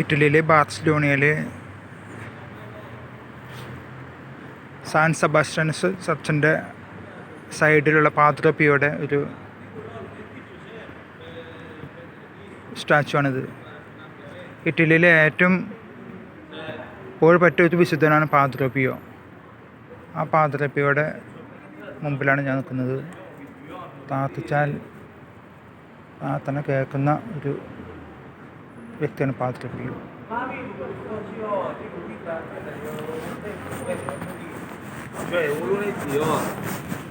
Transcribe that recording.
ഇറ്റലിയിലെ ബാർസലോണിയയിലെ San Sebastian's ചർച്ചിന്റെ സൈഡിലുള്ള പാദ്രപ്പിയുടെ ഒരു സ്റ്റാച്ചു ആണിത് ഇറ്റലിയിലെ ഏറ്റവും പുകഴ്പെറ്റ ഒരു വിശുദ്ധനാണ് പാദ്രപ്പിയോ ആ പാദ്രപ്പിയുടെ മുമ്പിലാണ് ഞാൻ നിൽക്കുന്നത്. പ്രാർത്ഥിച്ചാൽ പ്രാർത്ഥന കേൾക്കുന്ന ഒരു एक अनुपात के पी जो है